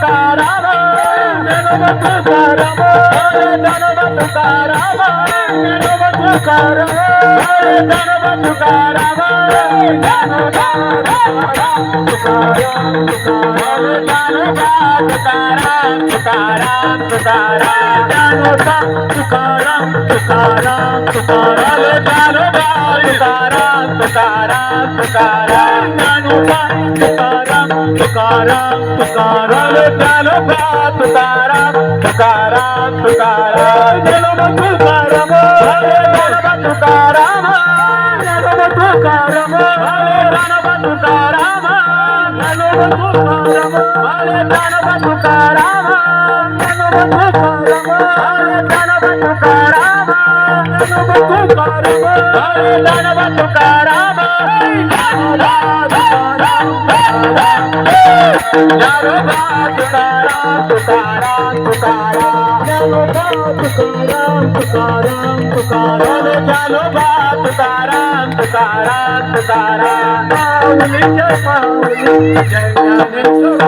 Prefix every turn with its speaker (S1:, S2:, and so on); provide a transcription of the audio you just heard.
S1: Karama,
S2: Tukaram
S1: Tukaram Tukaram
S2: Tukaram Tukaram
S1: जानो का तुकारा तुकारा तुकारा
S2: जानो का तुकारा
S1: जानो का तुकारा
S2: जानो
S1: का तुकारा
S2: जानो
S1: का तुकारा जानो का तुकारा जानो का Tukaram Hare Rama, Hare Rama, Rama
S2: Rama.
S1: कारा पुकाराकारा
S2: जलोग करंथ करंथकार
S1: जलो कारा पुकारा धुकारा
S2: जाम